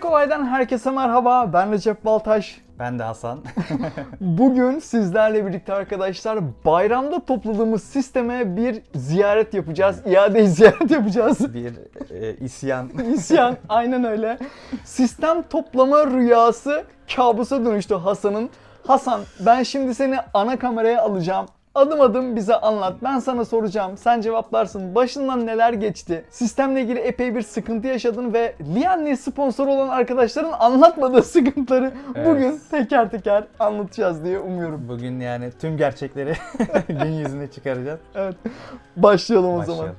Tek olaydan herkese merhaba. Ben Recep Baltaş. Ben de Hasan. Bugün sizlerle birlikte arkadaşlar bayramda topladığımız sisteme bir ziyaret yapacağız. İade ziyaret yapacağız. bir e, isyan. İsyan aynen öyle. Sistem toplama rüyası kabusa dönüştü Hasan'ın. Hasan ben şimdi seni ana kameraya alacağım. Adım adım bize anlat. Ben sana soracağım. Sen cevaplarsın. Başından neler geçti? Sistemle ilgili epey bir sıkıntı yaşadın ve Lianli sponsor olan arkadaşların anlatmadığı sıkıntıları Evet. bugün teker teker anlatacağız diye umuyorum. Bugün yani tüm gerçekleri gün yüzüne çıkaracağız. Evet. Başlayalım o zaman. Başlayalım.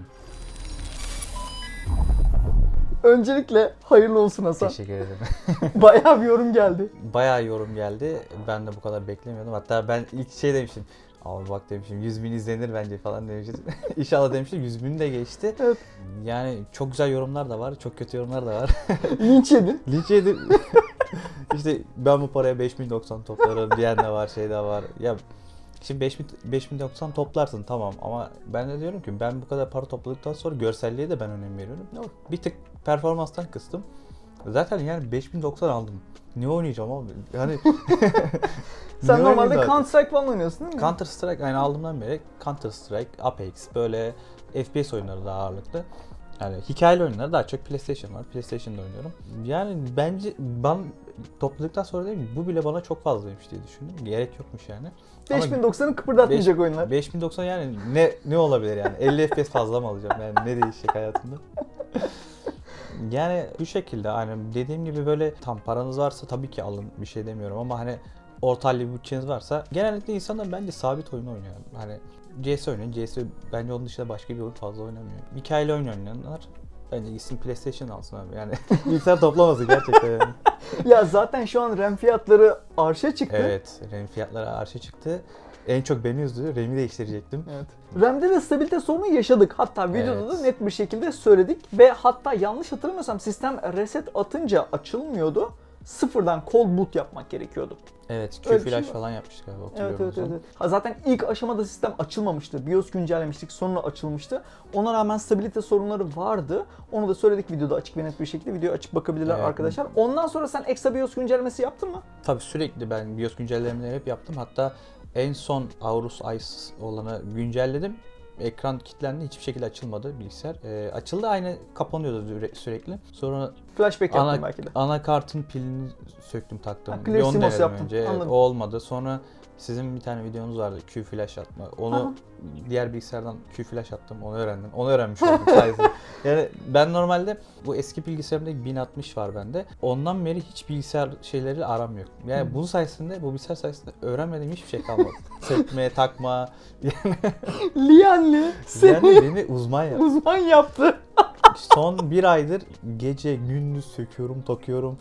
Öncelikle hayırlı olsun Hasan. Teşekkür ederim. Bayağı bir yorum geldi. Bayağı yorum geldi. Ben de bu kadar beklemiyordum. Hatta ben ilk şey demiştim. Abi bak demişim 100 bin izlenir bence falan demiştim. İnşallah demiştim 100 bin de geçti. Evet. Yani çok güzel yorumlar da var, çok kötü yorumlar da var. Linç yedin. Linç yedim. işte ben bu paraya 5090 toplarım diyen de var, şey de var. Ya şimdi 5000 5090 toplarsın tamam ama ben de diyorum ki ben bu kadar para topladıktan sonra görselliğe de ben önem veriyorum. Bir tık performanstan kıstım. Zaten yani 5090 aldım. Ne oynayacağım abi? Yani Sen normalde Counter Strike falan oynuyorsun değil mi? Counter Strike yani aldığımdan beri Counter Strike, Apex böyle FPS oyunları daha ağırlıklı. Yani hikayeli oyunları daha çok PlayStation var. PlayStation'da oynuyorum. Yani bence ben topladıktan sonra değil mi? Bu bile bana çok fazlaymış diye düşündüm. Gerek yokmuş yani. Ama 5090'ı kıpırdatmayacak oyunlar. 5090 yani ne ne olabilir yani? 50 FPS fazla mı alacağım yani? Ne değişecek hayatımda? Yani bu şekilde hani dediğim gibi böyle tam paranız varsa tabii ki alın bir şey demiyorum ama hani orta halli bir bütçeniz varsa genellikle insanlar bence sabit oyun oynuyor. Hani CS oynuyor. CS bence onun dışında başka bir oyun fazla oynamıyor. Hikayeli oyun oynayanlar bence gitsin PlayStation alsın abi. Yani bilgisayar toplaması gerçekten yani. ya zaten şu an RAM fiyatları arşa çıktı. Evet, RAM fiyatları arşa çıktı. En çok beni üzdü. RAM'i değiştirecektim. Evet. RAM'de de stabilite sorunu yaşadık. Hatta videoda da Evet. net bir şekilde söyledik. Ve hatta yanlış hatırlamıyorsam sistem reset atınca açılmıyordu. Sıfırdan cold boot yapmak gerekiyordu. Evet, bir Q-Flash şey falan yapmıştık galiba. Evet hatırlıyorum evet, evet. Ha, zaten ilk aşamada sistem açılmamıştı. BIOS güncellemiştik sonra açılmıştı. Ona rağmen stabilite sorunları vardı. Onu da söyledik videoda açık ve net bir şekilde. Videoya açıp bakabilirler Evet. arkadaşlar. Ondan sonra sen ekstra BIOS güncellemesi yaptın mı? Tabii sürekli ben BIOS güncellemeleri hep yaptım. Hatta en son Aorus Ice olanı güncelledim. Ekran kilitlendi. Hiçbir şekilde açılmadı bilgisayar. Ee, açıldı aynı kapanıyordu süre- sürekli. Sonra Flashback ana, belki de. anakartın pilini söktüm taktım. Ha, Bir onu denedim yaptın. önce. Anladım. o olmadı. Sonra sizin bir tane videonuz vardı Q flash atma. Onu Aha. diğer bilgisayardan Q flash attım. Onu öğrendim. Onu öğrenmiş oldum sayesinde. Yani ben normalde bu eski bilgisayarımda 1060 var bende. Ondan beri hiç bilgisayar şeyleri aram yok. Yani bunun sayesinde, bu bilgisayar sayesinde öğrenmediğim hiçbir şey kalmadı. Sökme, takma. Seni Yani beni uzman yaptı. uzman yaptı. Son bir aydır gece gündüz söküyorum, takıyorum.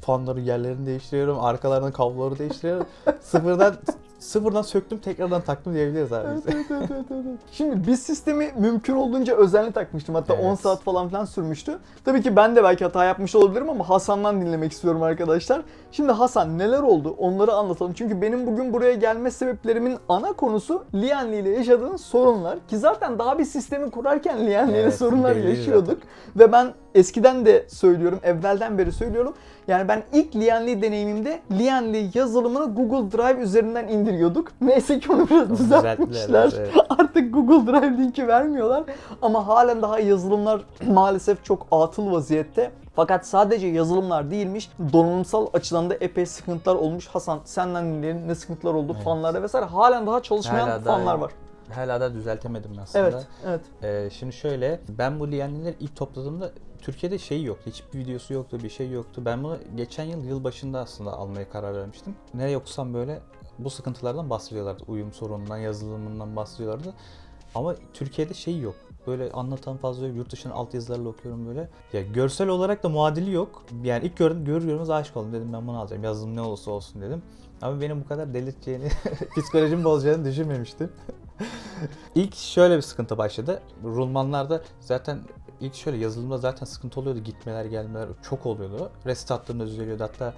Fanları yerlerini değiştiriyorum, arkalarının kabloları değiştiriyorum. Sıfırdan sıfırdan söktüm, tekrardan taktım diyebiliriz abi. Evet, evet, evet, evet. Şimdi biz sistemi mümkün olduğunca özenli takmıştım. Hatta Evet. 10 saat falan filan sürmüştü. Tabii ki ben de belki hata yapmış olabilirim ama Hasan'dan dinlemek istiyorum arkadaşlar. Şimdi Hasan neler oldu onları anlatalım. Çünkü benim bugün buraya gelme sebeplerimin ana konusu Lianli ile yaşadığın sorunlar. Ki zaten daha bir sistemi kurarken Lianli ile Evet, sorunlar yaşıyorduk. Ve ben eskiden de söylüyorum, evvelden beri söylüyorum. Yani ben ilk Lianli deneyimimde Lianli yazılımını Google Drive üzerinden indiriyorduk. Neyse ki onu biraz düzeltmişler. evet. Artık Google Drive linki vermiyorlar. Ama halen daha yazılımlar maalesef çok atıl vaziyette. Fakat sadece yazılımlar değilmiş. Donanımsal açıdan da epey sıkıntılar olmuş. Hasan senden ne sıkıntılar oldu Evet. fanlarda vesaire. Halen daha çalışmayan Hala daha- fanlar var. Hala da düzeltemedim aslında. Evet, evet. Ee, şimdi şöyle, ben bu liyenlileri ilk topladığımda Türkiye'de şey yoktu, hiçbir videosu yoktu, bir şey yoktu. Ben bunu geçen yıl yılbaşında aslında almaya karar vermiştim. Nereye okusam böyle bu sıkıntılardan bahsediyorlardı. Uyum sorunundan, yazılımından bahsediyorlardı. Ama Türkiye'de şey yok. Böyle anlatan fazla yok. Yurt dışının altyazılarla okuyorum böyle. Ya görsel olarak da muadili yok. Yani ilk gördüm, görür görmez aşık oldum. Dedim ben bunu alacağım. Yazılım ne olursa olsun dedim. Ama benim bu kadar delirteceğini, psikolojimi bozacağını düşünmemiştim. İlk şöyle bir sıkıntı başladı. Rulmanlarda zaten ilk şöyle yazılımda zaten sıkıntı oluyordu. Gitmeler gelmeler çok oluyordu. Reset attığında düzeliyordu. Hatta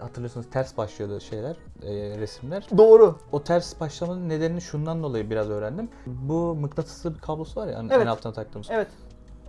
hatırlıyorsunuz ters başlıyordu şeyler, e, resimler. Doğru. O ters başlamanın nedenini şundan dolayı biraz öğrendim. Bu mıknatıslı bir kablosu var ya hani Evet. en altına taktığımız. Evet.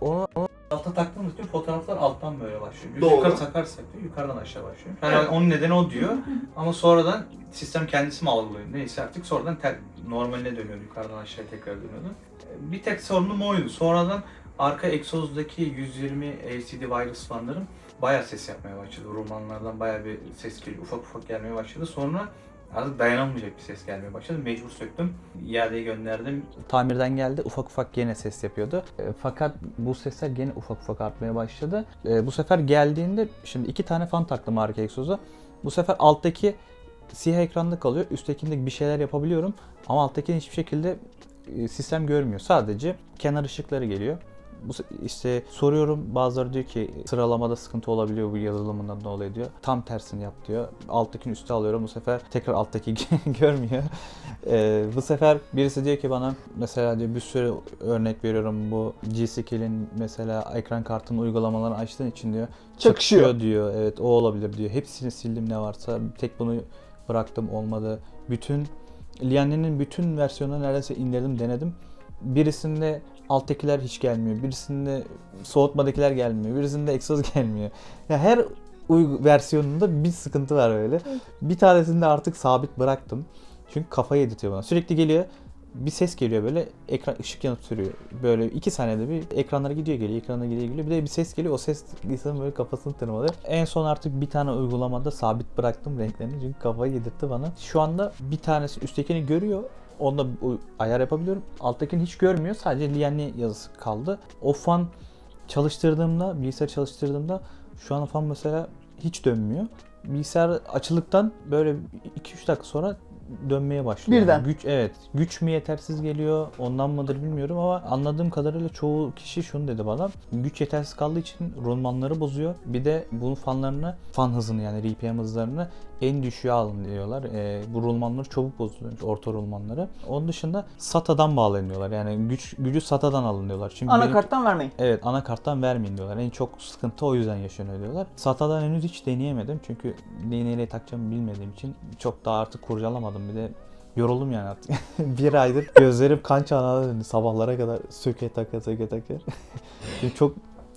Onu, onu Alta taktığımız bütün fotoğraflar alttan böyle başlıyor. Doğru. yukarı takarsak diyor, yukarıdan aşağı başlıyor. Yani onun nedeni o diyor. Ama sonradan sistem kendisi mi algılıyor? Neyse artık sonradan ter, normaline dönüyor. Yukarıdan aşağıya tekrar dönüyordu. Ee, Bir tek sorunum oydu. Sonradan arka egzozdaki 120 LCD wireless fanlarım bayağı ses yapmaya başladı. Romanlardan bayağı bir ses geliyor. Ufak ufak gelmeye başladı. Sonra artık dayanılmayacak bir ses gelmeye başladı. Mecbur söktüm. İadeye gönderdim. Tamirden geldi. Ufak ufak gene ses yapıyordu. E, fakat bu sesler gene ufak ufak artmaya başladı. E, bu sefer geldiğinde şimdi iki tane fan taktım arka egzoza. Bu sefer alttaki siyah ekranda kalıyor. Üsttekinde bir şeyler yapabiliyorum. Ama alttakini hiçbir şekilde e, sistem görmüyor. Sadece kenar ışıkları geliyor. Bu işte soruyorum bazıları diyor ki sıralamada sıkıntı olabiliyor bu yazılımından dolayı diyor. Tam tersini yap diyor. Alttakini üste alıyorum bu sefer tekrar alttaki görmüyor. Ee, bu sefer birisi diyor ki bana mesela diyor bir sürü örnek veriyorum bu G-Skill'in mesela ekran kartının uygulamalarını açtığın için diyor Çakışıyor. çakışıyor diyor. Evet o olabilir diyor. Hepsini sildim ne varsa. Tek bunu bıraktım olmadı. Bütün Lianli'nin bütün versiyonunu neredeyse indirdim denedim. Birisinde alttakiler hiç gelmiyor. Birisinde soğutmadakiler gelmiyor. Birisinde egzoz gelmiyor. Ya her uygu versiyonunda bir sıkıntı var öyle. Bir tanesinde artık sabit bıraktım. Çünkü kafayı yedirtiyor bana. Sürekli geliyor bir ses geliyor böyle ekran ışık yanıp sürüyor. Böyle iki saniyede bir ekranlara gidiyor geliyor, ekranlara gidiyor geliyor. Bir de bir ses geliyor. O ses insanın böyle kafasını tırmalıyor. En son artık bir tane uygulamada sabit bıraktım renklerini çünkü kafayı yedirtti bana. Şu anda bir tanesi üsttekini görüyor. U- ayar yapabiliyorum. Alttakini hiç görmüyor. Sadece Lianli yazısı kaldı. O fan çalıştırdığımda, bilgisayar çalıştırdığımda şu an fan mesela hiç dönmüyor. Bilgisayar açılıktan böyle 2-3 dakika sonra dönmeye başlıyor. Birden. Yani güç evet. Güç mü yetersiz geliyor ondan mıdır bilmiyorum ama anladığım kadarıyla çoğu kişi şunu dedi bana. Güç yetersiz kaldığı için rulmanları bozuyor. Bir de bunun fanlarını, fan hızını yani RPM hızlarını en düşüğe alın diyorlar. Ee, bu rulmanları çabuk bozuluyor. Orta rulmanları. Onun dışında SATA'dan bağlanıyorlar. Yani güç gücü SATA'dan alın diyorlar. Benim- Anakarttan vermeyin. Evet anakarttan vermeyin diyorlar. En çok sıkıntı o yüzden yaşanıyor diyorlar. SATA'dan henüz hiç deneyemedim. Çünkü neyi nereye takacağımı bilmediğim için çok daha artık kurcalamadım. Bir de yoruldum yani artık. bir aydır gözlerim kan çanağına döndü. Sabahlara kadar söke taka söke taka. Çok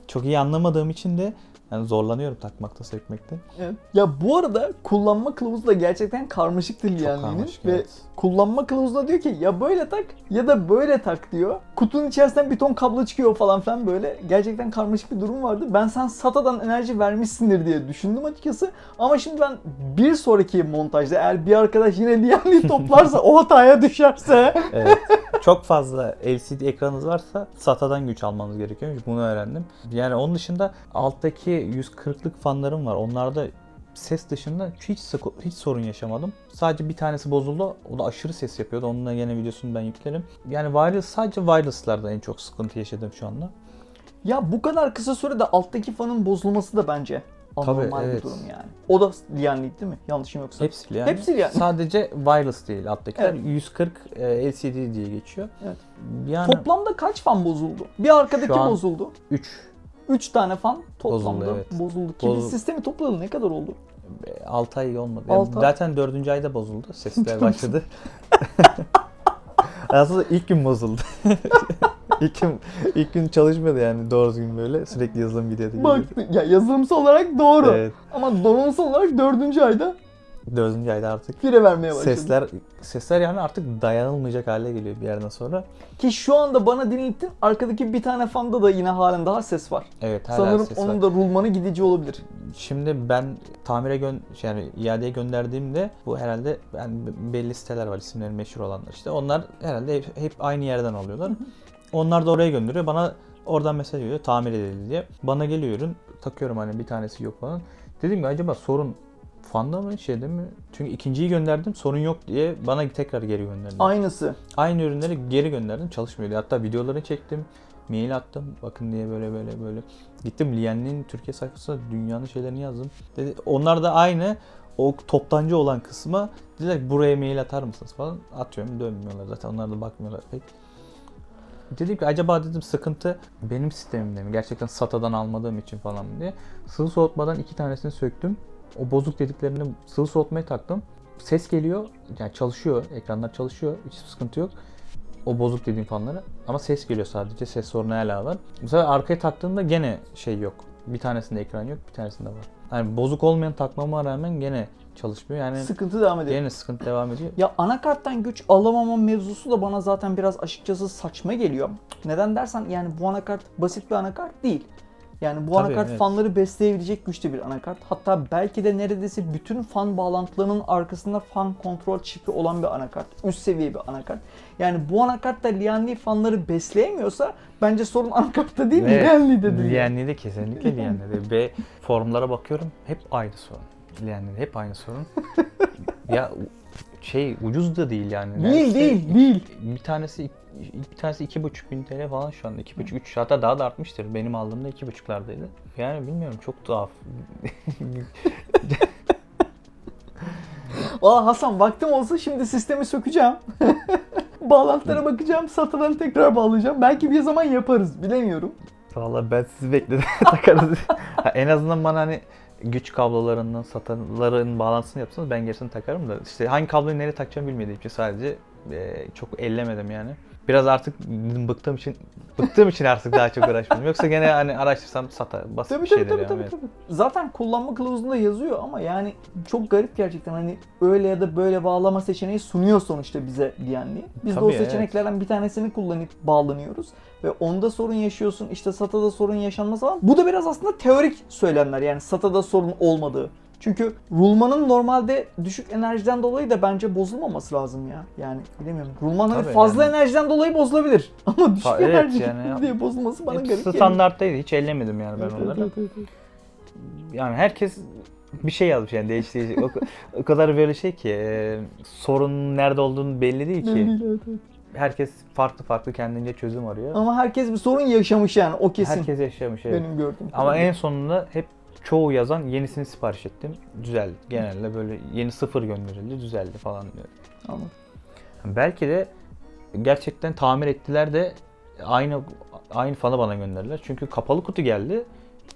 çok iyi anlamadığım için de yani zorlanıyorum takmakta sökmekte. Evet. Ya bu arada kullanma kılavuzu da gerçekten karmaşık dil yani. karmaşık, Ve evet. kullanma kılavuzunda diyor ki ya böyle tak ya da böyle tak diyor. Kutunun içerisinden bir ton kablo çıkıyor falan filan böyle. Gerçekten karmaşık bir durum vardı. Ben sen SATA'dan enerji vermişsindir diye düşündüm açıkçası. Ama şimdi ben bir sonraki montajda eğer bir arkadaş yine Lianli toplarsa o hataya düşerse Evet. Çok fazla LCD ekranınız varsa SATA'dan güç almanız gerekiyormuş. Bunu öğrendim. Yani onun dışında alttaki 140'lık fanlarım var. Onlarda ses dışında hiç hiç sorun yaşamadım. Sadece bir tanesi bozuldu. O da aşırı ses yapıyordu. Onun da yine videosunu ben yüklerim. Yani wireless sadece wireless'larda en çok sıkıntı yaşadım şu anda. ya bu kadar kısa sürede alttaki fanın bozulması da bence anormal evet. bir durum yani. O da Lianli değil mi? Yanlışım yoksa. Hepsi yani. Hepsi yani. Sadece wireless değil alttakiler. Evet. 140 e, LCD diye geçiyor. Evet. Yani Toplamda kaç fan bozuldu? Bir arkadaki an- bozuldu. 3 3 tane fan toplamda Bozuldu, evet. bozuldu. Ki Bozu- biz sistemi toplayalı ne kadar oldu? 6 ay olmadı. Yani Altı ay. zaten 4. ayda bozuldu. Sesler başladı. Aslında ilk gün bozuldu. ilk gün ilk gün çalışmadı yani doğru düzgün böyle sürekli yazılım gidiyordu. Bak ya yazılımsal olarak doğru. Evet. Ama donanımsal olarak 4. ayda 4. ayda artık fire vermeye başladı. sesler sesler yani artık dayanılmayacak hale geliyor bir yerden sonra. Ki şu anda bana dinlettin arkadaki bir tane fanda da yine halen daha ses var. Evet hala Sanırım ses onun var. da rulmanı gidici olabilir. Şimdi ben tamire gön yani iadeye gönderdiğimde bu herhalde yani belli siteler var isimleri meşhur olanlar işte. Onlar herhalde hep, hep aynı yerden alıyorlar. Onlar da oraya gönderiyor. Bana oradan mesaj geliyor tamir edildi diye. Bana geliyor ürün. Takıyorum hani bir tanesi yok falan. Dedim ki acaba sorun fanda mı şeyde mi? Çünkü ikinciyi gönderdim sorun yok diye bana tekrar geri gönderdi. Aynısı. Aynı ürünleri geri gönderdim çalışmıyordu. Hatta videolarını çektim. Mail attım. Bakın diye böyle böyle böyle. Gittim Lian'in Türkiye sayfasına dünyanın şeylerini yazdım. Dedi, onlar da aynı o toptancı olan kısma dediler buraya mail atar mısınız falan. Atıyorum dönmüyorlar zaten onlar da bakmıyorlar pek. Dedim ki acaba dedim sıkıntı benim sistemimde mi? Gerçekten SATA'dan almadığım için falan mı diye. Sıvı soğutmadan iki tanesini söktüm. O bozuk dediklerini sıvı soğutmaya taktım. Ses geliyor. Yani çalışıyor. Ekranlar çalışıyor. Hiç sıkıntı yok. O bozuk dediğim fanları. Ama ses geliyor sadece. Ses sorunu hala var. Bu sefer arkaya taktığımda gene şey yok. Bir tanesinde ekran yok, bir tanesinde var. Yani bozuk olmayan takmama rağmen gene çalışmıyor. Yani Sıkıntı devam ediyor. gene sıkıntı devam ediyor. Ya anakarttan güç alamama mevzusu da bana zaten biraz açıkçası saçma geliyor. Neden dersen yani bu anakart basit bir anakart değil. Yani bu Tabii, anakart evet. fanları besleyebilecek güçte bir anakart. Hatta belki de neredeyse bütün fan bağlantılarının arkasında fan kontrol çipi olan bir anakart. Üst seviye bir anakart. Yani bu anakart da Lianli fanları besleyemiyorsa bence sorun anakartta değil Lianli'dedir. yani. Lianli'de kesinlikle Lianli'de. Ve forumlara bakıyorum hep aynı sorun. Lianli'de hep aynı sorun. ya şey ucuz da değil yani. Değil Neredeyse değil değil. Bir tanesi bir tanesi iki buçuk bin TL falan şu anda. iki buçuk üç hatta daha da artmıştır. Benim aldığımda iki buçuklardaydı. Yani bilmiyorum çok tuhaf. Valla Hasan vaktim olsa şimdi sistemi sökeceğim. Bağlantılara bakacağım, satılanı tekrar bağlayacağım. Belki bir zaman yaparız, bilemiyorum. Vallahi ben sizi bekledim. Takarız. En azından bana hani güç kablolarının, satarların bağlantısını yapsanız ben gerisini takarım da işte hangi kabloyu nereye takacağım bilmediğim için sadece e, çok ellemedim yani. Biraz artık bıktığım için bıktığım için artık daha çok uğraşmadım. Yoksa gene hani araştırsam satar basit Tabii bir tabii şeydir tabii, yani. tabii, tabii. Zaten kullanma kılavuzunda yazıyor ama yani çok garip gerçekten hani öyle ya da böyle bağlama seçeneği sunuyor sonuçta bize diyenliği. Biz de o Tabii, evet. seçeneklerden bir tanesini kullanıp bağlanıyoruz ve onda sorun yaşıyorsun işte SATA'da sorun yaşanmaz falan. Bu da biraz aslında teorik söylemler yani SATA'da sorun olmadığı. Çünkü rulmanın normalde düşük enerjiden dolayı da bence bozulmaması lazım ya. Yani bilemiyorum. Rulman hani Tabii fazla yani. enerjiden dolayı bozulabilir. Ama düşük Ta- evet enerji yani. diye bozulması bana Hep garip geliyor. standarttaydı. Hiç ellemedim yani ben Evet, onları. evet, evet, evet. Yani herkes bir şey yazmış yani değişik. o, o kadar böyle şey ki e, sorunun nerede olduğunu belli değil ki. Evet, evet. Herkes farklı farklı kendince çözüm arıyor. Ama herkes bir sorun yaşamış yani o kesin. Herkes yaşamış evet. Benim gördüğüm. Ama en sonunda hep çoğu yazan yenisini sipariş ettim. Düzeldi. Genelde böyle yeni sıfır gönderildi, düzeldi falan diyor. Anladım. Belki de gerçekten tamir ettiler de aynı aynı fanı bana gönderdiler. Çünkü kapalı kutu geldi.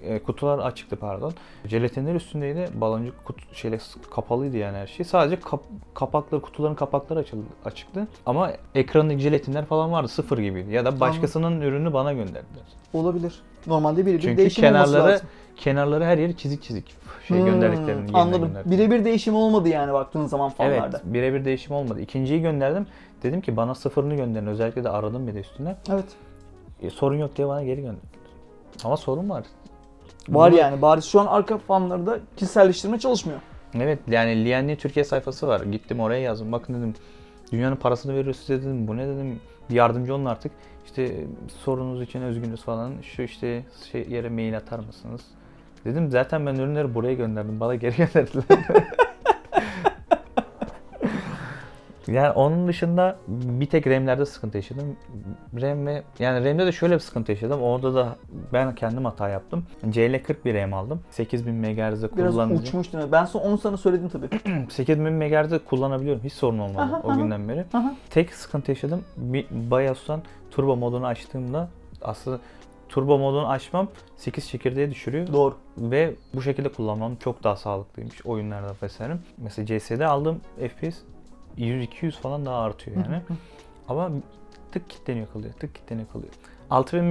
E, kutular açıktı pardon. Jelatinler üstündeydi. Baloncuk kutu şeyle kapalıydı yani her şey. Sadece kap, kapakları, kutuların kapakları açıldı, açıktı. Ama ekranındaki jelatinler falan vardı. Sıfır gibiydi. Ya da başkasının ürünü bana gönderdiler. Olabilir. Normalde birebir Çünkü değişim olması kenarları lazım. kenarları her yeri çizik çizik şey Hmm, gönderdiklerini Anladım. Birebir değişim olmadı yani baktığın zaman Evet, fanlarda. birebir değişim olmadı. İkinciyi gönderdim. Dedim ki bana sıfırını gönderin. Özellikle de aradım bir de üstüne. Evet. E, sorun yok diye bana geri gönderdi. Ama sorun var. Var Bunu- yani. Bari şu an arka fanlarda kişiselleştirme çalışmıyor. Evet yani Lianli Türkiye sayfası var. Gittim oraya yazdım. Bakın dedim dünyanın parasını veriyoruz size dedim. Bu ne dedim. Bir yardımcı olun artık. İşte sorunuz için özgünüz falan. Şu işte şey yere mail atar mısınız? Dedim zaten ben ürünleri buraya gönderdim. Bana geri gönderdiler. yani onun dışında bir tek RAM'lerde sıkıntı yaşadım. RAM ve yani RAM'de de şöyle bir sıkıntı yaşadım. Orada da ben kendim hata yaptım. CL40 bir RAM aldım. 8000 MHz'de Biraz kullanıcı. uçmuştu. Ben son onu sana söyledim tabii. 8000 MHz'de kullanabiliyorum. Hiç sorun olmadı Aha, o aha. günden beri. Aha. Tek sıkıntı yaşadım. Bir BIOS'tan turbo modunu açtığımda aslında turbo modunu açmam 8 çekirdeğe düşürüyor. Doğru. Ve bu şekilde kullanmam çok daha sağlıklıymış oyunlarda vesaire. Mesela CS'de aldığım FPS 100-200 falan daha artıyor yani. Ama tık kilitleniyor kalıyor, tık kilitleniyor kalıyor. 6000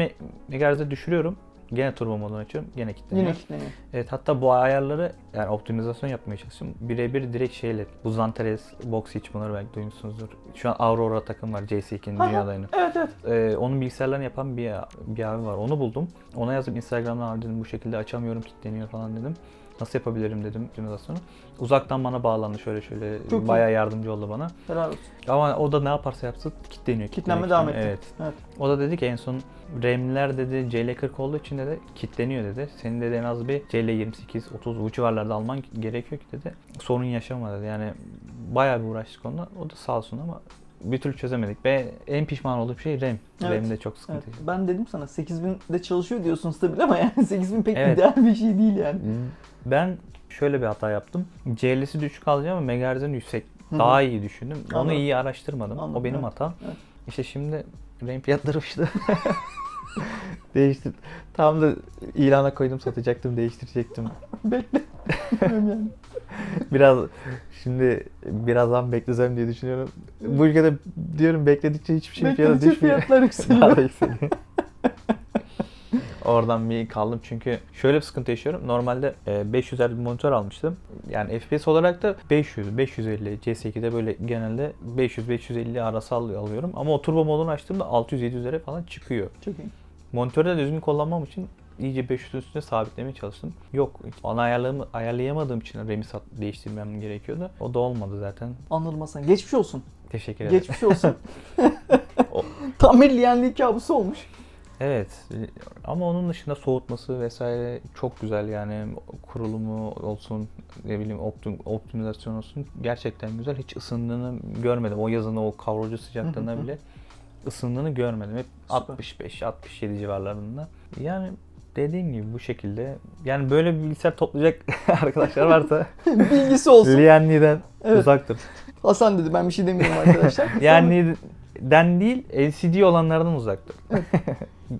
MHz'de düşürüyorum. Gene turbo modunu açıyorum, gene kilitleniyor. Yine kilitleniyor. Evet hatta bu ayarları yani optimizasyon yapmaya çalışıyorum. Birebir direkt şeyle bu Zantares, Box hiç bunları belki duymuşsunuzdur. Şu an Aurora takım var JC2'nin Aha. dünya. Evet evet. Ee, onun bilgisayarlarını yapan bir, bir abi var. Onu buldum. Ona yazdım Instagram'dan abi dedim bu şekilde açamıyorum kilitleniyor falan dedim. Nasıl yapabilirim dedim optimizasyonu. Uzaktan bana bağlandı şöyle şöyle Çok iyi. bayağı yardımcı oldu bana. Helal olsun. Ama o da ne yaparsa yapsın kilitleniyor. Kitlenme devam etti. Evet. Evet. O da dedi ki en son RAM'ler dedi CL40 olduğu için dedi kilitleniyor dedi. Senin dedi en az bir CL28, 30 bu civarlarda alman gerekiyor ki dedi. Sorun yaşama dedi. Yani bayağı bir uğraştık onunla. O da sağ olsun ama bir türlü çözemedik. Ve en pişman olduğum şey RAM. Evet. RAM'de çok sıkıntı. Evet. Ben dedim sana 8000'de çalışıyor diyorsun stabil ama yani 8000 pek Evet. ideal bir şey değil yani. Ben şöyle bir hata yaptım. CL'si düşük alacağım ama megahertz'ini yüksek. Daha iyi düşündüm. Onu Anladım. iyi araştırmadım. Anladım, O benim evet. hatam. Evet. İşte şimdi RAM fiyatları uçtu. Değiştir. Tam da ilana koydum satacaktım, değiştirecektim. Bekle. Yani. Biraz şimdi birazdan beklesem diye düşünüyorum. Bu ülkede diyorum bekledikçe hiçbir şey fiyatı düşmüyor. fiyatlar yükseliyor. Daha da yükseliyor. Oradan bir kaldım çünkü şöyle bir sıkıntı yaşıyorum. Normalde e, 500 Hz bir monitör almıştım. Yani FPS olarak da 500, 550, CS2'de böyle genelde 500-550 arası alıyor- alıyorum. Ama o turbo modunu açtığımda 600-700'lere falan çıkıyor. Çok iyi. Monitörü de düzgün kullanmam için iyice 500'ün üstüne sabitlemeye çalıştım. Yok, onu ayarlayam- ayarlayamadığım için RAM'i sat- değiştirmem gerekiyordu. O da olmadı zaten. Anladım Hasan. Geçmiş olsun. Teşekkür ederim. Geçmiş olsun. Tam bir liyenliği kabusu olmuş. Evet ama onun dışında soğutması vesaire çok güzel yani kurulumu olsun ne bileyim optim, optimizasyon olsun gerçekten güzel. Hiç ısındığını görmedim. O yazın o hı hı. bile ısındığını görmedim. Hep Süper. 65-67 civarlarında. Yani dediğim gibi bu şekilde yani böyle bir bilgisayar toplayacak arkadaşlar varsa Bilgisi olsun. Lianli'den Evet. uzaktır. Hasan dedi ben bir şey demiyorum arkadaşlar. Lianli'den değil LCD olanlardan uzaktır.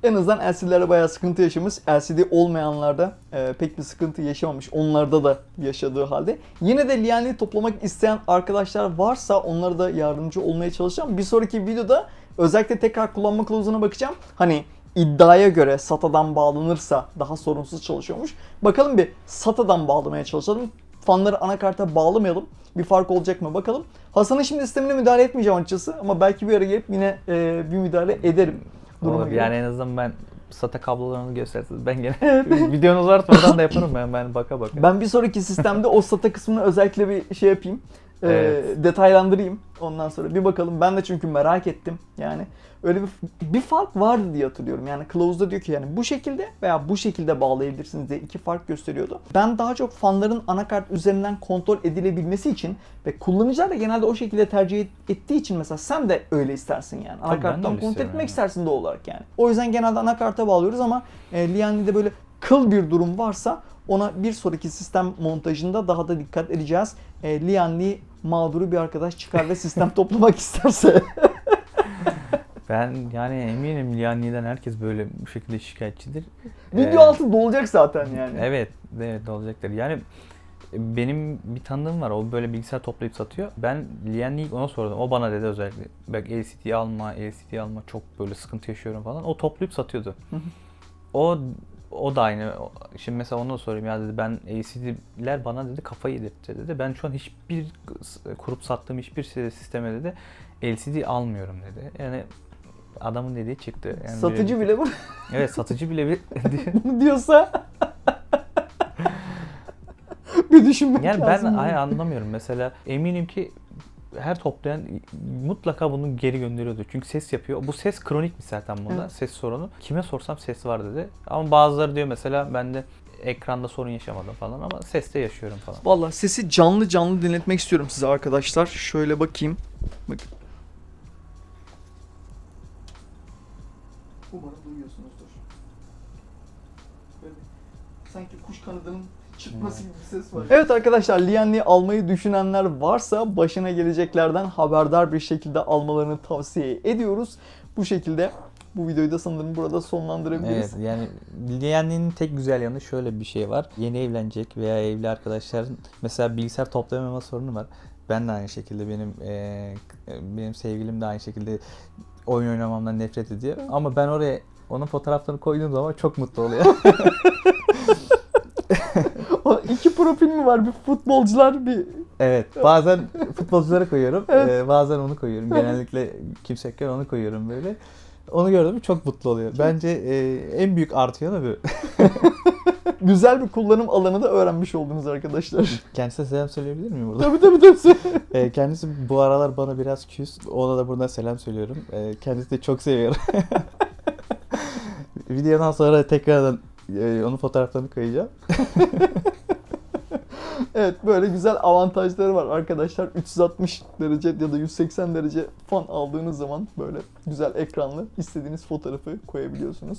En azından LCD'lere bayağı sıkıntı yaşamış. LCD olmayanlarda e, pek bir sıkıntı yaşamamış. Onlarda da yaşadığı halde. Yine de Lianli toplamak isteyen arkadaşlar varsa onlara da yardımcı olmaya çalışacağım. Bir sonraki videoda özellikle tekrar kullanma kılavuzuna bakacağım. Hani iddiaya göre SATA'dan bağlanırsa daha sorunsuz çalışıyormuş. Bakalım bir SATA'dan bağlamaya çalışalım. Fanları anakarta bağlamayalım. Bir fark olacak mı bakalım. Hasan'ın şimdi sistemine müdahale etmeyeceğim açıkçası ama belki bir ara gelip yine e, bir müdahale ederim. Olur. Yani en azından ben SATA kablolarını gösterseniz ben gene videonuz varsa oradan da yaparım ben ben baka baka. Ben bir sonraki sistemde o SATA kısmını özellikle bir şey yapayım. e, Evet. detaylandırayım. Ondan sonra bir bakalım. Ben de çünkü merak ettim. Yani öyle bir bir fark vardı diye hatırlıyorum. Yani kılavuzda diyor ki yani bu şekilde veya bu şekilde bağlayabilirsiniz diye iki fark gösteriyordu. Ben daha çok fanların anakart üzerinden kontrol edilebilmesi için ve kullanıcılar da genelde o şekilde tercih et- ettiği için mesela sen de öyle istersin yani. de Anakarttan kontrol etmek yani. istersin doğal olarak yani. O yüzden genelde anakarta bağlıyoruz ama e, Lianli'de böyle kıl bir durum varsa ona bir sonraki sistem montajında daha da dikkat edeceğiz. E, Lianli mağduru bir arkadaş çıkar ve sistem toplamak isterse. Ben yani eminim Lianli'den herkes böyle bu şekilde şikayetçidir. Video Ee, altı dolacak zaten yani. Evet, evet olacaktır. Yani benim bir tanıdığım var. O böyle bilgisayar toplayıp satıyor. Ben Lianli'yi ona sordum. O bana dedi özellikle. Bak LCD alma, LCD alma çok böyle sıkıntı yaşıyorum falan. O toplayıp satıyordu. O o da aynı. Şimdi mesela onu sorayım ya dedi ben LCD'ler bana dedi kafayı yedirtti dedi. Ben şu an hiçbir kurup sattığım hiçbir sisteme dedi LCD almyorum dedi. Yani adamın dediği çıktı. Yani Satıcı bile bu Evet satıcı bile bir bunu diyorsa bir düşünmek Yani ben lazım. ay anlamıyorum. Mesela eminim ki her toplayan mutlaka bunu geri gönderiyordu. Çünkü ses yapıyor. Bu ses kronik mi zaten bunda? Evet. Ses sorunu. Kime sorsam ses var dedi. Ama bazıları diyor mesela ben de ekranda sorun yaşamadım falan ama seste yaşıyorum falan. Valla sesi canlı canlı dinletmek istiyorum size arkadaşlar. Şöyle bakayım. Bakın. Umarım duyuyorsunuzdur. Böyle sanki kuş kanadının çıkması gibi bir ses var. Evet arkadaşlar Lianli almayı düşünenler varsa başına geleceklerden haberdar bir şekilde almalarını tavsiye ediyoruz. Bu şekilde bu videoyu da sanırım burada sonlandırabiliriz. Evet yani Lianli'nin tek güzel yanı şöyle bir şey var. Yeni evlenecek veya evli arkadaşların mesela bilgisayar toplayamama sorunu var. Ben de aynı şekilde benim eee, benim sevgilim de aynı şekilde oyun oynamamdan nefret ediyor. Ama ben oraya onun fotoğraflarını koyduğum zaman çok mutlu oluyor. O iki profil mi var? Bir futbolcular bir evet. Bazen futbolcuları koyuyorum. eee, bazen onu koyuyorum. Genellikle kimse yokken onu koyuyorum böyle. Onu gördüm çok mutlu oluyor. Bence eee, en büyük artı yanı bu. güzel bir kullanım alanı da öğrenmiş oldunuz arkadaşlar. Kendisine selam söyleyebilir miyim burada? tabii tabii tabii. Ee, kendisi bu aralar bana biraz küs. Ona da buradan selam söylüyorum. Ee, kendisi de çok seviyorum. Videodan sonra tekrardan e, onun fotoğraflarını koyacağım. Evet böyle güzel avantajları var arkadaşlar. 360 derece ya da 180 derece fan aldığınız zaman böyle güzel ekranlı istediğiniz fotoğrafı koyabiliyorsunuz.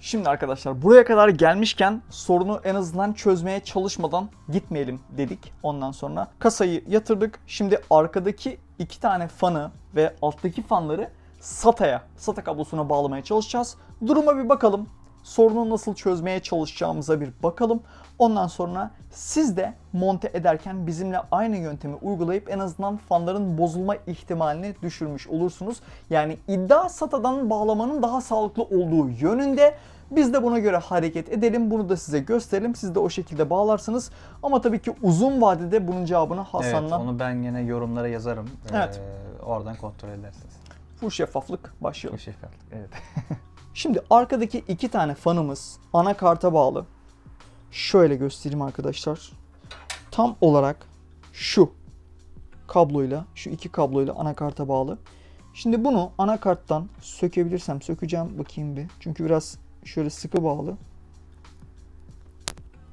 Şimdi arkadaşlar buraya kadar gelmişken sorunu en azından çözmeye çalışmadan gitmeyelim dedik. Ondan sonra kasayı yatırdık. Şimdi arkadaki iki tane fanı ve alttaki fanları SATA'ya, SATA kablosuna bağlamaya çalışacağız. Duruma bir bakalım. Sorunu nasıl çözmeye çalışacağımıza bir bakalım. Ondan sonra siz de monte ederken bizimle aynı yöntemi uygulayıp en azından fanların bozulma ihtimalini düşürmüş olursunuz. Yani iddia SATA'dan bağlamanın daha sağlıklı olduğu yönünde. Biz de buna göre hareket edelim. Bunu da size gösterelim. Siz de o şekilde bağlarsınız. Ama tabii ki uzun vadede bunun cevabını Evet Hasan'la onu ben yine yorumlara yazarım. Evet. Ee, oradan kontrol edersiniz. full şeffaflık başlayalım. Bu şeffaflık. Evet. Şimdi arkadaki iki tane fanımız anakarta bağlı. Şöyle göstereyim arkadaşlar. Tam olarak şu kabloyla, şu iki kabloyla anakarta bağlı. Şimdi bunu anakarttan sökebilirsem sökeceğim bakayım bir. Çünkü biraz şöyle sıkı bağlı.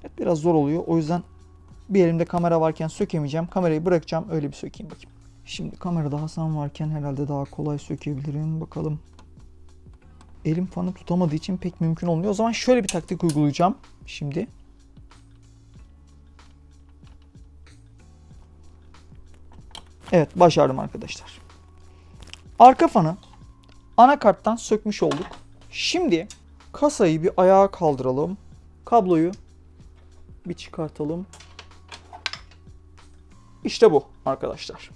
Evet, biraz zor oluyor. O yüzden bir elimde kamera varken sökemeyeceğim. Kamerayı bırakacağım. Öyle bir sökeyim bakayım. Şimdi kamerada Hasan varken herhalde daha kolay sökebilirim. Bakalım. Elim fanı tutamadığı için pek mümkün olmuyor. O zaman şöyle bir taktik uygulayacağım. Şimdi. Evet başardım arkadaşlar. Arka fanı anakarttan sökmüş olduk. Şimdi kasayı bir ayağa kaldıralım. Kabloyu bir çıkartalım. İşte bu arkadaşlar.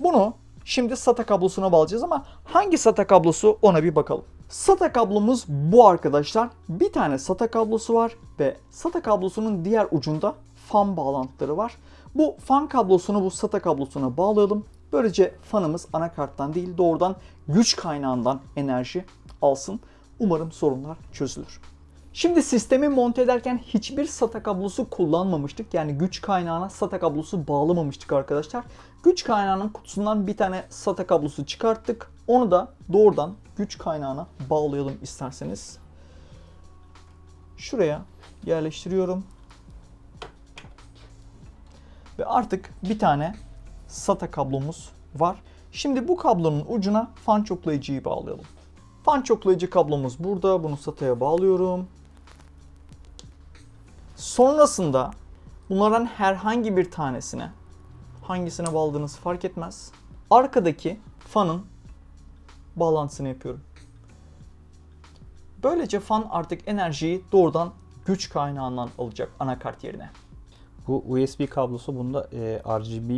Bunu şimdi SATA kablosuna bağlayacağız ama hangi SATA kablosu ona bir bakalım. SATA kablomuz bu arkadaşlar. Bir tane SATA kablosu var ve SATA kablosunun diğer ucunda fan bağlantıları var. Bu fan kablosunu bu SATA kablosuna bağlayalım. Böylece fanımız anakarttan değil doğrudan güç kaynağından enerji alsın. Umarım sorunlar çözülür. Şimdi sistemi monte ederken hiçbir SATA kablosu kullanmamıştık. Yani güç kaynağına SATA kablosu bağlamamıştık arkadaşlar. Güç kaynağının kutusundan bir tane SATA kablosu çıkarttık. Onu da doğrudan güç kaynağına bağlayalım isterseniz. Şuraya yerleştiriyorum. Ve artık bir tane SATA kablomuz var. Şimdi bu kablonun ucuna fan çoklayıcıyı bağlayalım. Fan çoklayıcı kablomuz burada. Bunu SATA'ya bağlıyorum. Sonrasında bunlardan herhangi bir tanesine hangisine bağladığınız fark etmez. Arkadaki fanın bağlantısını yapıyorum. Böylece fan artık enerjiyi doğrudan güç kaynağından alacak anakart yerine. Bu USB kablosu bunda e, RGB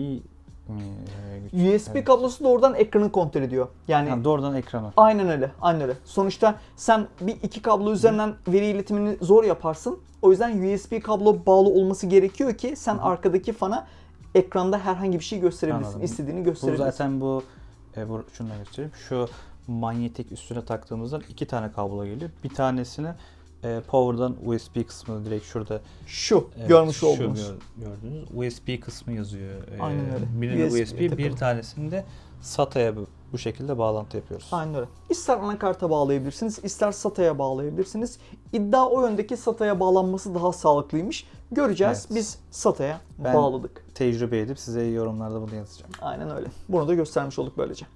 e, USB evet. kablosu doğrudan ekranı kontrol ediyor. Yani Ha, doğrudan ekrana. Aynen öyle, aynen öyle. Sonuçta sen bir iki kablo üzerinden veri iletimini zor yaparsın. O yüzden USB kablo bağlı olması gerekiyor ki sen arkadaki fana ekranda herhangi bir şey gösterebilirsin. Anladım. İstediğini Bu gösterebilirsin. zaten bu, e, bu şunu da göstereyim. Şu manyetik üstüne taktığımızda iki tane kablo geliyor. Bir tanesini e, power'dan USB kısmı direkt şurada Şu Evet, görmüş şu olduğunuz. gör- gördüğünüz USB kısmı yazıyor. Ee, Aynen öyle. Birinde USB USB, takılı. bir tanesinde SATA'ya bu, şekilde bağlantı yapıyoruz. Aynen öyle. İster anakarta bağlayabilirsiniz, ister SATA'ya bağlayabilirsiniz. İddia o yöndeki SATA'ya bağlanması daha sağlıklıymış. Göreceğiz. Evet. Biz SATA'ya bağladık. Tecrübe edip size yorumlarda bunu yazacağım. Aynen öyle. Bunu da göstermiş olduk böylece.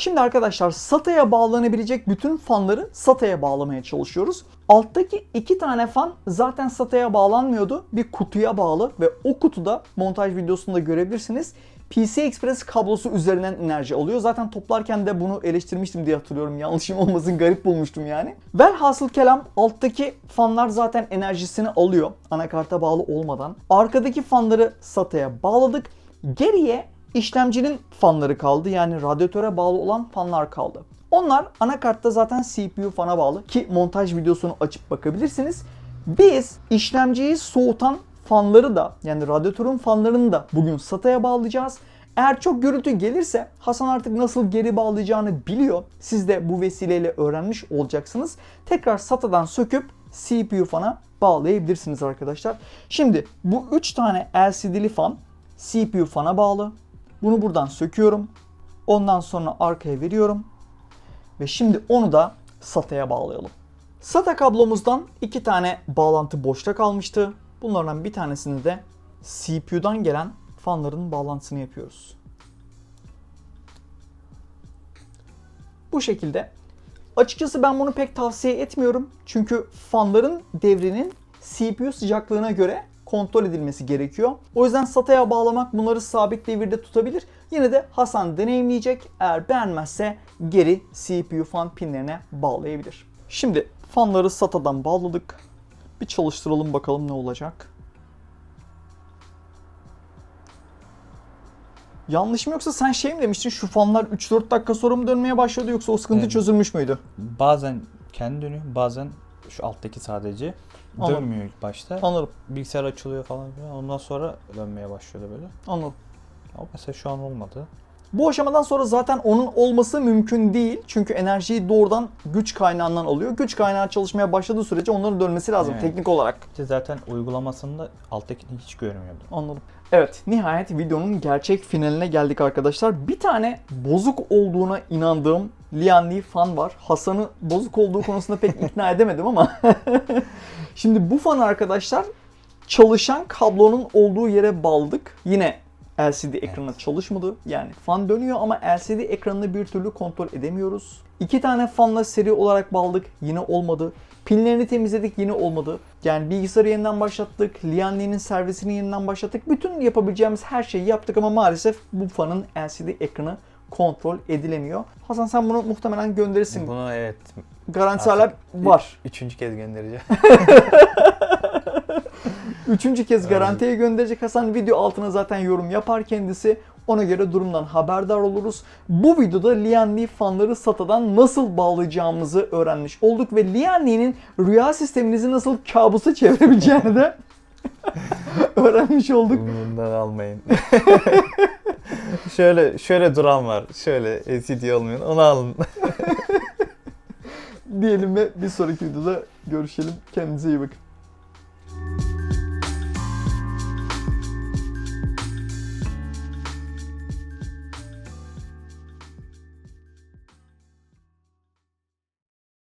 Şimdi arkadaşlar SATA'ya bağlanabilecek bütün fanları SATA'ya bağlamaya çalışıyoruz. Alttaki iki tane fan zaten SATA'ya bağlanmıyordu. Bir kutuya bağlı ve o kutuda montaj videosunda görebilirsiniz. PC Express kablosu üzerinden enerji alıyor. Zaten toplarken de bunu eleştirmiştim diye hatırlıyorum. Yanlışım olmasın garip bulmuştum yani. Velhasıl kelam alttaki fanlar zaten enerjisini alıyor anakarta bağlı olmadan. Arkadaki fanları SATA'ya bağladık. Geriye işlemcinin fanları kaldı. Yani radyatöre bağlı olan fanlar kaldı. Onlar anakartta zaten CPU fana bağlı ki montaj videosunu açıp bakabilirsiniz. Biz işlemciyi soğutan fanları da yani radyatörün fanlarını da bugün SATA'ya bağlayacağız. Eğer çok gürültü gelirse Hasan artık nasıl geri bağlayacağını biliyor. Siz de bu vesileyle öğrenmiş olacaksınız. Tekrar SATA'dan söküp CPU fana bağlayabilirsiniz arkadaşlar. Şimdi bu 3 tane LCD'li fan CPU fana bağlı. Bunu buradan söküyorum. Ondan sonra arkaya veriyorum. Ve şimdi onu da SATA'ya bağlayalım. SATA kablomuzdan iki tane bağlantı boşta kalmıştı. Bunlardan bir tanesini de CPU'dan gelen fanların bağlantısını yapıyoruz. Bu şekilde. Açıkçası ben bunu pek tavsiye etmiyorum. Çünkü fanların devrinin CPU sıcaklığına göre kontrol edilmesi gerekiyor. O yüzden SATA'ya bağlamak bunları sabit devirde tutabilir. Yine de Hasan deneyimleyecek. Eğer beğenmezse geri CPU fan pinlerine bağlayabilir. Şimdi fanları SATA'dan bağladık. Bir çalıştıralım bakalım ne olacak. Yanlış mı yoksa sen şey mi demiştin şu fanlar 3-4 dakika sonra mı dönmeye başladı yoksa o sıkıntı evet. çözülmüş müydü? Bazen kendi dönüyor bazen şu alttaki sadece dönmüyor ilk başta. Anladım. Bilgisayar açılıyor falan filan. Ondan sonra dönmeye başlıyordu böyle. Anladım. Ama mesela şu an olmadı. Bu aşamadan sonra zaten onun olması mümkün değil. Çünkü enerjiyi doğrudan güç kaynağından alıyor. Güç kaynağı çalışmaya başladığı sürece onların dönmesi lazım Evet. teknik olarak. İşte zaten uygulamasında alttakini hiç görmüyordu. Anladım. Evet, nihayet videonun gerçek finaline geldik arkadaşlar. Bir tane bozuk olduğuna inandığım Lianli fan var. Hasan'ı bozuk olduğu konusunda pek ikna edemedim ama. Şimdi bu fan arkadaşlar çalışan kablonun olduğu yere bağladık. Yine LCD ekranı çalışmadı. Yani fan dönüyor ama LCD ekranını bir türlü kontrol edemiyoruz. İki tane fanla seri olarak bağladık. Yine olmadı. Pinlerini temizledik yine olmadı. Yani bilgisayarı yeniden başlattık. Lianli'nin servisini yeniden başlattık. Bütün yapabileceğimiz her şeyi yaptık ama maalesef bu fanın LCD ekranı kontrol edilemiyor. Hasan sen bunu muhtemelen gönderirsin. Bunu evet Garantisi artık hala var. üçüncü kez göndereceğim. Üçüncü kez garantiye gönderecek Hasan. Video altına zaten yorum yapar kendisi. Ona göre durumdan haberdar oluruz. Bu videoda Lianli fanları SATA'dan nasıl bağlayacağımızı öğrenmiş olduk ve Lianli'nin rüya sisteminizi nasıl kabusa çevirebileceğini de öğrenmiş olduk. Bundan almayın. şöyle şöyle duran var. Şöyle LCD olmayan. Onu alın. Diyelim ve bir sonraki videoda görüşelim. Kendinize iyi bakın.